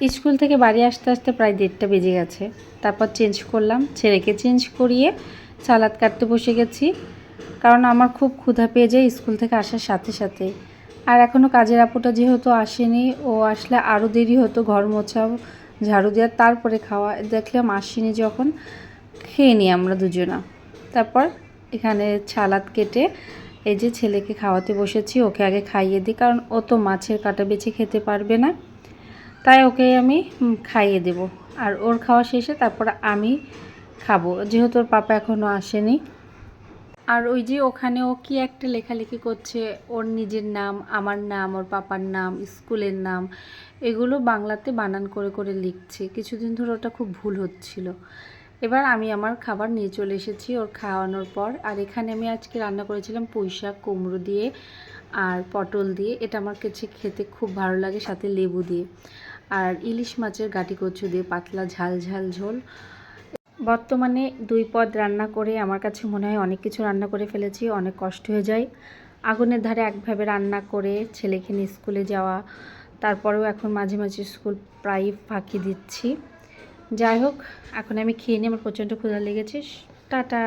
School থেকে বাড়ি আসতে আসতে প্রায় দেড়টা বেজে গেছে। তারপর চেঞ্জ করলাম। ছেলেকে চেঞ্জ করিয়ে সালাদ কাটতে বসে গেছি। কারণ আমার খুব ক্ষুধা পেয়ে যায় স্কুল থেকে আসার সাথে সাথে। আর এখনও কাজের আপুটা যেহেতু আসেনি, ও আসলে আরও দেরি হতো ঘর মোছা ঝাড়ু দেওয়ার, তারপরে খাওয়া। দেখলাম আসেনি যখন, খেয়ে নিই আমরা দুজনা। তারপর এখানে ছালাদ কেটে এই যে ছেলেকে খাওয়াতে বসেছি, ওকে আগে খাইয়ে দিই। কারণ ও তো মাছের কাটা বেছে খেতে পারবে না। তাই ওকে আমি খাইয়ে দেব। আর ওর খাওয়া শেষে তারপর আমি খাব। যেহেতু ওর পাপা এখনও আসেনি। আর ওই যে ওখানে ও কি একটা লেখালেখি করছে, ওর নিজের নাম, আমার নাম, ওর পাপার নাম, স্কুলের নাম, এগুলো বাংলাতে বানান করে করে লিখছে। কিছুদিন ধরে ওটা খুব ভুল হচ্ছিল। এবার আমি আমার খাবার নিয়ে চলে এসেছি ওর খাওয়ানোর পর। আর এখানে আমি আজকে রান্না করেছিলাম পুঁই শাক, কুমড়ো দিয়ে আর পটল দিয়ে। এটা আমার কাছে খেতে খুব ভালো লাগে, সাথে লেবু দিয়ে। আর ইলিশ মাছের গাটি কচু দিয়ে পাতলা ঝাল ঝাল ঝোল। বর্তমানে দুই পদ রান্না করে আমার কাছে মনে হয় অনেক কিছু রান্না করে ফেলেছি, অনেক কষ্ট হয়ে যায়। আগুনের ধারে একভাবে রান্না করে ছেলেকে নিয়ে স্কুলে যাওয়া, তারপরেও এখন মাঝে মাঝে স্কুল প্রায় ফাঁকি দিচ্ছি। যাই হোক, এখন আমি খেয়ে নিই আমার প্রচণ্ড ক্ষুধা লেগেছে। টাটা।